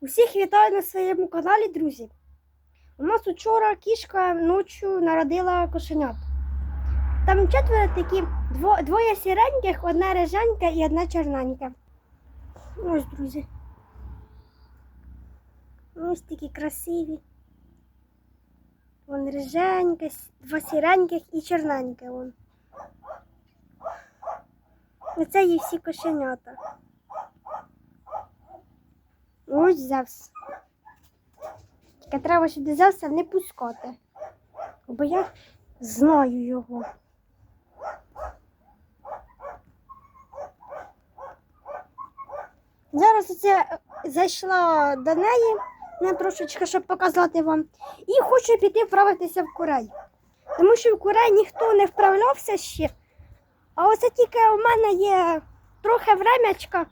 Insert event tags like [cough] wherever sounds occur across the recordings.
Усіх вітаю на своєму каналі, друзі. У нас учора кішка ночі народила кошенят. Там четверо такі, дво, двоє сіреньких, одна риженька і одна чорненька. Ось, друзі. Ось такі красиві. Вон риженька, два сіреньких і чорненьке. Вон. Оце є всі кошенята. Ось Зевс. Тільки треба сюди Зевса не пускати. Бо я знаю його. Зараз оце зайшла до неї не трошечки, щоб показати вам. І хочу піти вправитися в курей. Тому що в курей ніхто не вправлявся ще. А оце тільки у мене є трохи времячка,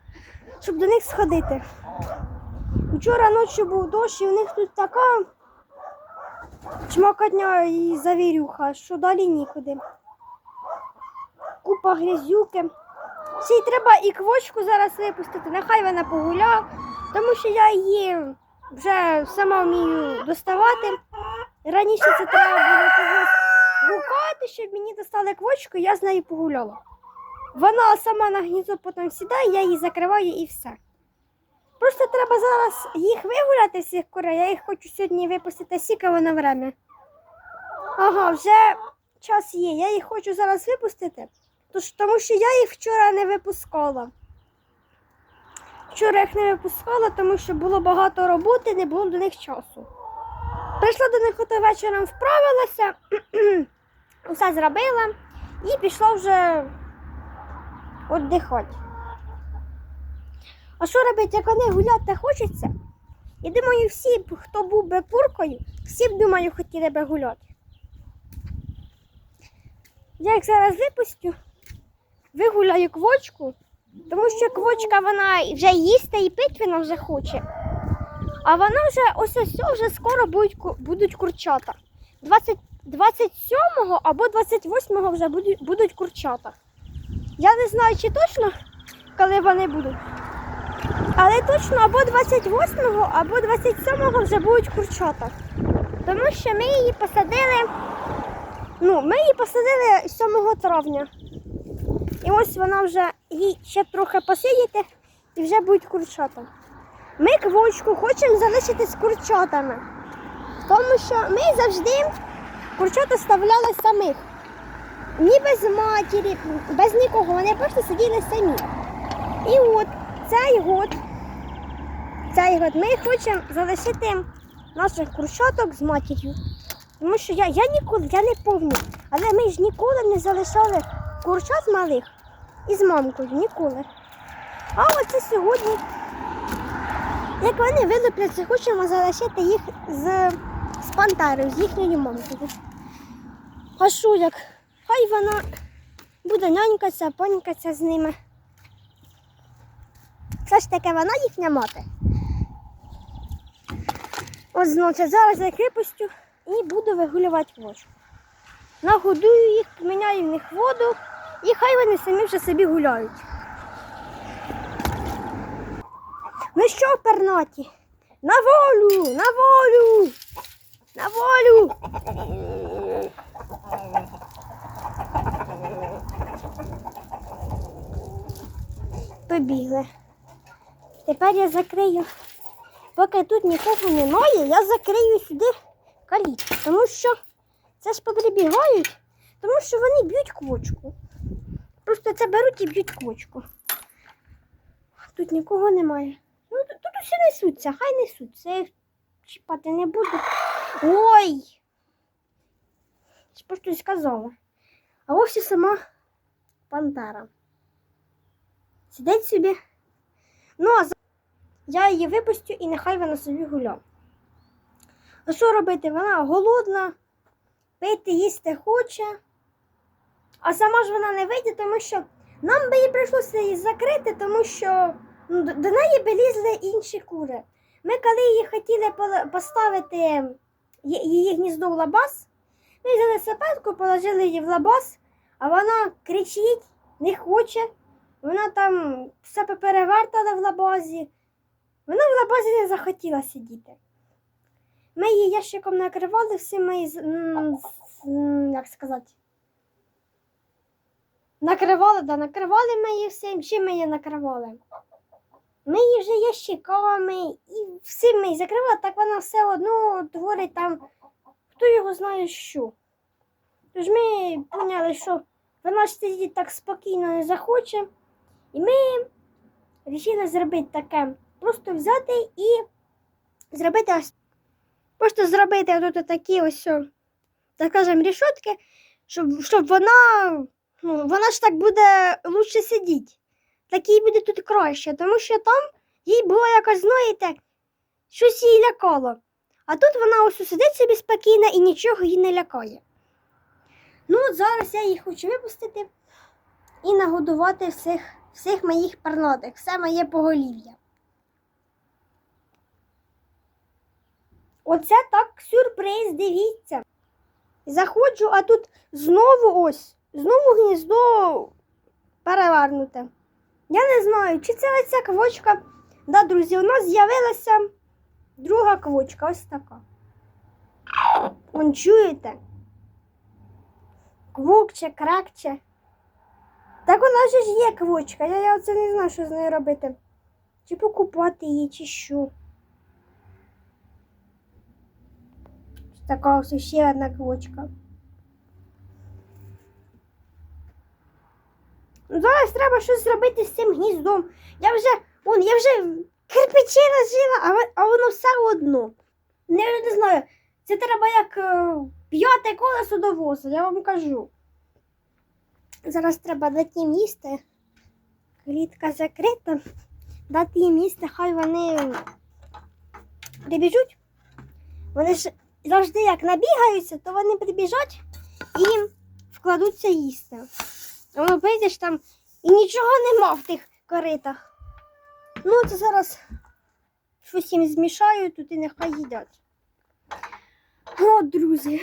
щоб до них сходити. Вчора ночі був дощ, і у них тут така чмакотня і завірюха, що далі нікуди. Купа грязюки. Й треба і квочку зараз випустити, нехай вона погуля, тому що я її вже сама вмію доставати. Раніше це треба було когось гукати, щоб мені достали квочку, я з нею погуляла. Вона сама на гніздо потім сідає, я її закриваю і все. Просто треба зараз їх вигуляти всіх курей. Я їх хочу сьогодні випустити сіка воно время. Ага, вже час є. Я їх хочу зараз випустити, тому що я їх вчора не випускала. Вчора їх не випускала, тому що було багато роботи, не було до них часу. Прийшла до них ото вечором, вправилася, [clears throat] усе зробила і пішла вже віддихати. А що робити, як вони гуляти хочеться? Я думаю, всі, хто був би пуркою, всі б, думаю, хотіли би гуляти. Я їх зараз випустю, вигуляю квочку, тому що квочка вона вже їсти і пить вона вже хоче. А вона вже ось ось вже скоро будуть, будуть курчата. 20, 27 або 28 вже будуть, будуть курчата. Я не знаю, чи точно, коли вони будуть. Але точно або 28-го, або 27-го вже будуть курчата. Тому що ми її посадили. Ну, ми її посадили 7 травня. І ось вона вже їй ще трохи посидіти і вже будуть курчата. Ми квочку хочемо залишити з курчатами. Тому що ми завжди курчата ставляли самих. Ні без матері, без нікого. Вони просто сиділи самі. І от цей год, цей год ми хочемо залишити наших курчаток з матір'ю. Тому що я, я ніколи, я не пам'ятаю, але ми ж ніколи не залишали курчат малих із мамкою, ніколи. А оце сьогодні, як вони вилупляться, хочемо залишити їх з, з пантерою, з їхньою мамкою. А що як? Хай вона буде нянькатися, понькатися з ними. Все ж таки вона їхня мати. Ось значить, зараз я випустю і буду вигулювати вочку. Нагодую їх, поміняю в них воду і хай вони самі вже собі гуляють. Ну що, пернаті? На волю! На волю! На волю! Побігли. Тепер я закрию. Поки тут нікого немає, я закрию сюди калітку. Тому що це ж поприбігають, тому що вони б'ють квочку. Просто це беруть і б'ють квочку. Тут нікого немає. Ну, тут, усі несуться, хай несуться. Я їх чіпати не буду. Ой! Просто сказала. А ось і сама пантера. Сидить собі. Ну, а я її випустю і нехай вона собі гуляє. А що робити? Вона голодна, пити, їсти хоче. А сама ж вона не вийде, тому що нам би їй прийшлося її закрити, тому що ну, до- неї би лізли інші кури. Ми, коли її хотіли поставити її гніздо в лабаз, ми взяли сапетку, положили її в лабаз, а вона кричить, не хоче. Вона там все поперевертала в лабазі. Вона в лабазі не захотіла сидіти. Ми її ящиком накривали, всі ми, з- м, з- м, як сказати, накривали, да, накривали ми її всім, чим ми її накривали. Ми її вже ящиками і всім її закривали, так вона все одно творить там, хто його знає що. Тож ми поняли, що вона ж сидіти так спокійно не захоче. І ми вирішили зробити таке. Просто взяти і зробити ось. Просто зробити тут такі ось, так скажемо, рішотки, щоб, щоб вона, ну, вона ж так буде лучше сидіти. Так їй буде тут краще, тому що там їй було якось, знаєте, щось її лякало. А тут вона ось сидить собі спокійно і нічого її не лякає. Ну, от зараз я їх хочу випустити і нагодувати всіх, всіх моїх пернатих, все моє поголів'я. Оце так сюрприз, дивіться. Заходжу, а тут знову ось, знову гніздо перевернуте. Я не знаю, чи це оця квочка. Да, друзі, у нас з'явилася друга квочка, ось така. Вон чуєте? Квокче, кракче. Так вона ж є квочка. Я, я оце не знаю, що з нею робити. Чи покупати її, чи що. Така ось ще одна квочка. Ну, Зараз треба щось зробити з цим гніздом. Я вже, вон, я вже кирпичі розжила, а, воно все одно. Не, не знаю, це треба як е, п'яте колесо до воза, я вам кажу. Зараз треба дати їм їсти. Клітка закрита. Дати їм їсти, хай вони прибіжуть. Вони ж завжди як набігаються, то вони прибіжать і вкладуться їсти. А Воно прийдеш там і нічого нема в тих коритах. Ну, це зараз щось їм змішаю тут і нехай їдять. От, друзі.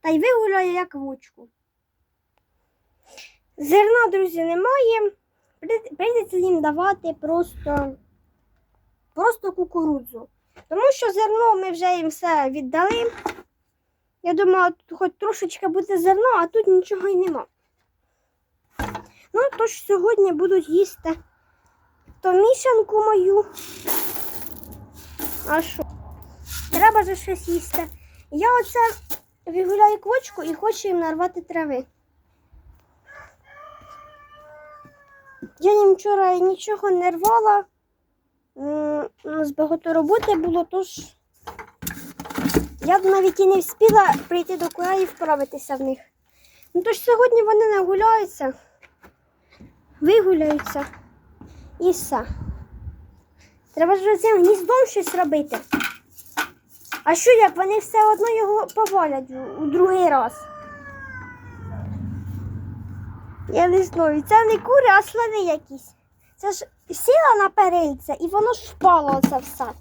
Та й вигуляю як вочку. Зерна, друзі, немає. При- Прийдеться їм давати просто, просто кукурудзу. Тому що зерно ми вже їм все віддали. Я думала, тут хоч трошечки буде зерно, а тут нічого й нема. Ну, тож сьогодні будуть їсти то мішанку мою. А що? Треба же щось їсти. Я оце вигуляю квочку і хочу їм нарвати трави. Я їм вчора нічого не рвала. У нас багато роботи було, тож я б навіть і не встигла прийти до кура і вправитися в них. Ну тож сьогодні вони нагуляються, вигуляються і все. Треба ж цим гніздом щось робити. А що як вони все одно його повалять у другий раз? Я не знаю, це не кури, а слони якісь. Це ж сіла на перильце і воно ж впало оце все.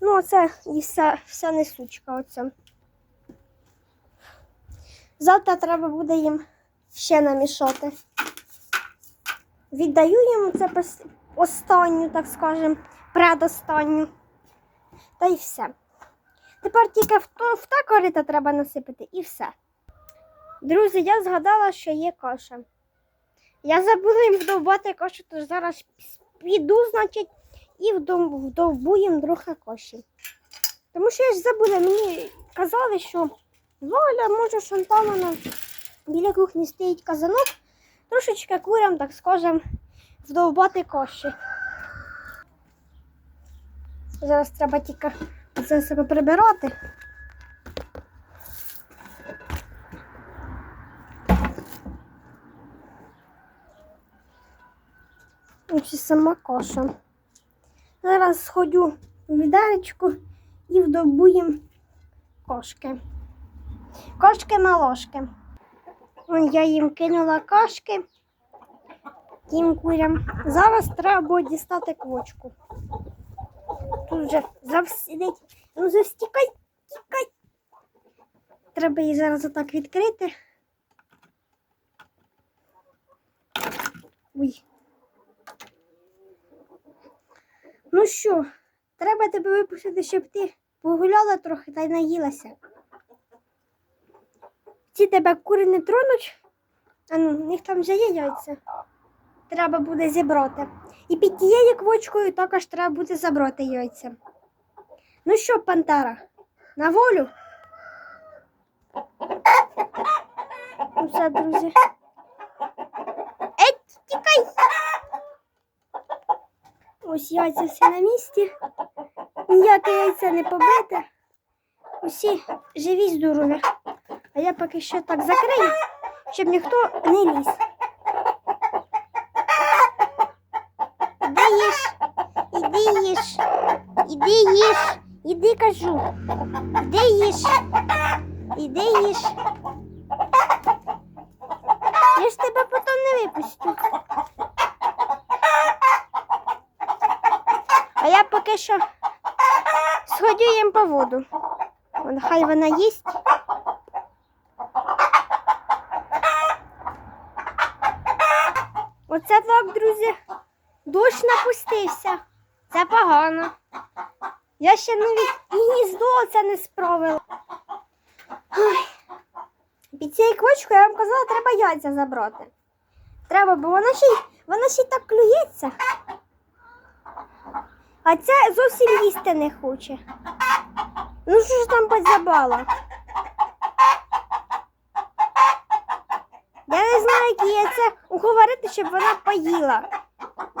Ну, оце і вся, вся несучка оце. Завтра треба буде їм ще намішати. Віддаю їм це останню, так скажем, предостанню. Та й все. Тепер тільки в, в та корита треба насипати і все. Друзі, я згадала, що є каша. Я забула їм вдовбати кашу, тож зараз піду, значить, і вдов- вдовбу їм трохи каші. Тому що я ж забула, мені казали, що Валя, може, Шантановна біля кухні стоїть казанок, трошечки курям, так скажем, вдовбати каші. Зараз треба тільки це себе прибирати. Ось сама коша. Зараз сходю в відеречку і вдобу їм кошки. Кошки на ложки. Я їм кинула кашки тим курям. Зараз треба дістати квочку. Тут вже завсідить. Ну, завстікай, тікай. Треба її зараз отак відкрити. Ой. Ну що, треба тебе випустити, щоб ти погуляла трохи та й наїлася. Ці тебе кури не тронуть, а ну, в них там вже є яйця. Треба буде зібрати. І під тією квочкою також треба буде забрати яйця. Ну що, пантера, на волю? Ну все, друзі. Еть, тікай! Ось яйця всі на місці. Ніяке яйце не побите. Усі живі здорові. А я поки що так закрию, щоб ніхто не ліз. Іди їж, іди їж, іди їж, іди кажу. Іди їж, іди їж. Я ж тебе потім не випустю. А я поки що сходю їм по воду. Хай вона їсть. Оце так, друзі. Дощ напустився. Це погано. Я ще навіть і гніздо це не справила. Ой. Під цією квочкою я вам казала, треба яйця забрати. Треба, бо вона ще, й- вона ще й так клюється. А ця зовсім їсти не хоче. Ну що ж там подзабала? Я не знаю, як її це уговорити, щоб вона поїла.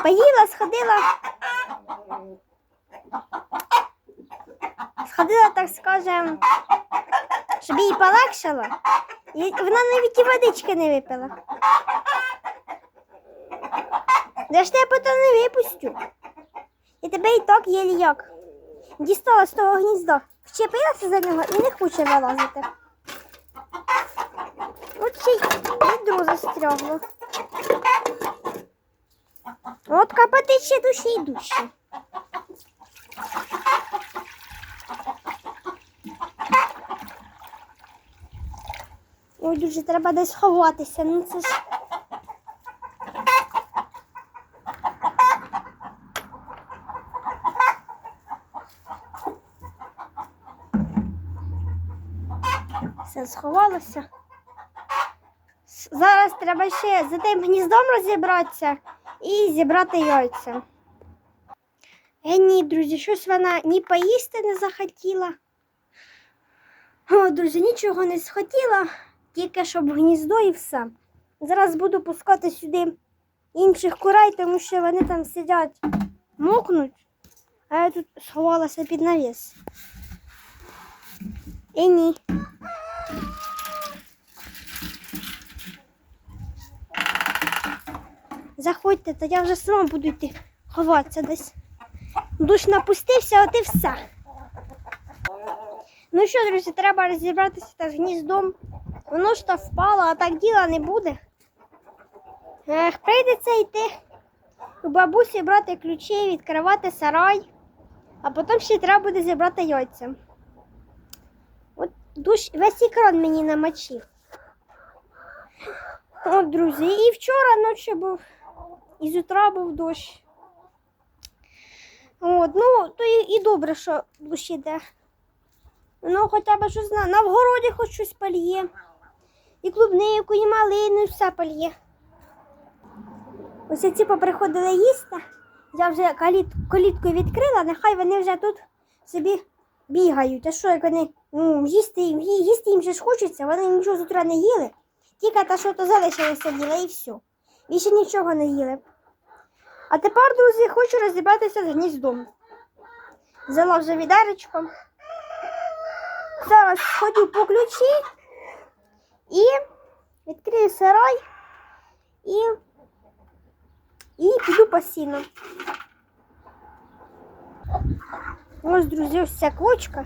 Поїла, сходила. Сходила, так скажем, щоб їй полегшало. І вона навіть і водички не випила. Я ж тебе потім не випустю. І тебе і так єлі як. Дістала з того гнізда, вчепилася за нього і не хоче вилазити. От ще й відро застрягло. От капати ще душі і душі. Ой, дуже треба десь ховатися. Ну це ж. Все сховалося. Зараз треба ще за тим гніздом розібратися і зібрати яйця. Е, ні, друзі, щось вона ні поїсти не захотіла. О, друзі, нічого не схотіла, тільки щоб гніздо і все. Зараз буду пускати сюди інших курей, тому що вони там сидять, мокнуть, а я тут сховалася під навіс. І ні. Заходьте, то я вже сама буду йти ховатися десь. Душ напустився, от і все. Ну що, друзі, треба розібратися та з гніздом. Воно ж то впало, а так діла не буде. Ех, прийдеться йти у бабусі брати ключі, відкривати сарай, а потім ще треба буде зібрати яйця. От душ весь екран мені намочив. От, друзі, і вчора ночі був, і з утра був дощ. От, ну, то і, і добре, що дощ іде. Ну, хоча б щось на, на вгороді хоч щось пальє. І клубнику, і малину, і все пальє. Ось ці поприходили їсти. Я вже каліт, калітку відкрила, нехай вони вже тут собі бігають. А що, як вони ну, їсти, їм- їсти їм же ж хочеться, вони нічого з утра не їли. Тільки те, що то залишилося їла і все. Більше нічого не їли. А тепер, друзі, хочу розібратися з гніздом. Взяла вже відеречко. Зараз сходю по ключі і відкрию сарай і, і піду по сіну. Ось, друзі, ось ця квочка.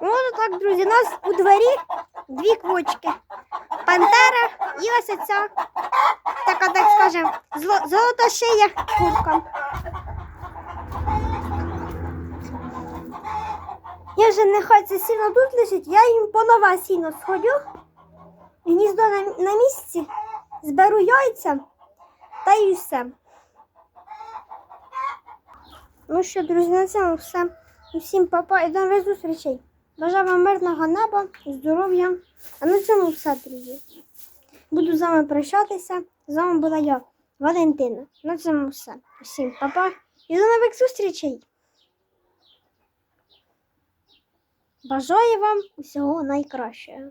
Ось так, друзі, у нас у дворі дві квочки. Пантера і ось ця, така, так скажемо, зло- золотошия курка. Я вже нехай це сіно тут лежить, я їм по нове сіно сходю. Гніздо на, на місці, зберу яйця та й все. Ну що, друзі, на цьому все. Усім папа і до нових зустрічей. Бажаю вам мирного неба, здоров'я. А на цьому все, друзі. Буду з вами прощатися. З вами була я, Валентина. На цьому все. Усім папа і до нових зустрічей. Бажаю вам усього найкращого.